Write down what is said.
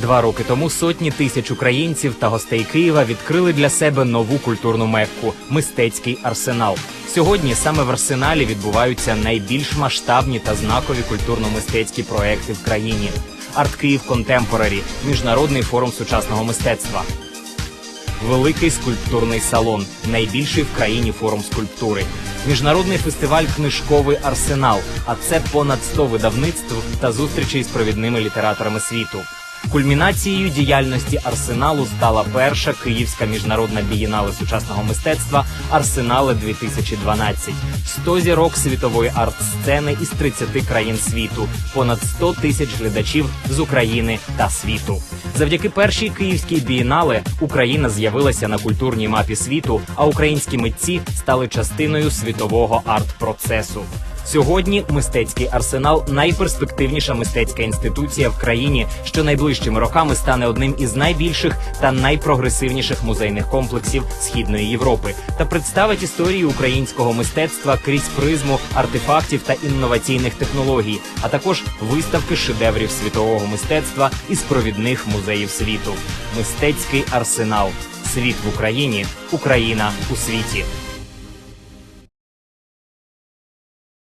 Два роки тому сотні тисяч українців та гостей Києва відкрили для себе нову культурну мекку мистецький арсенал. Сьогодні саме в арсеналі відбуваються найбільш масштабні та знакові культурно-мистецькі проекти в країні. Арт Київ Контемпорарі міжнародний форум сучасного мистецтва. Великий скульптурний салон, найбільший в країні форум скульптури. Міжнародний фестиваль Книжковий арсенал. А це понад 100 видавництв та зустрічей з провідними літераторами світу. Кульмінацією діяльності арсеналу стала перша київська міжнародна бієнале сучасного мистецтва Арсенале 2012 100 зірок світової арт-сцени із 30 країн світу, понад 100 тисяч глядачів з України та світу. Завдяки першій київській бієнале Україна з'явилася на культурній мапі світу, а українські митці стали частиною світового арт-процесу. Сьогодні мистецький арсенал найперспективніша мистецька інституція в країні, що найближчими роками стане одним із найбільших та найпрогресивніших музейних комплексів східної Європи та представить історію українського мистецтва крізь призму артефактів та інноваційних технологій, а також виставки шедеврів світового мистецтва із провідних музеїв світу. Мистецький арсенал. Світ в Україні, Україна у світі.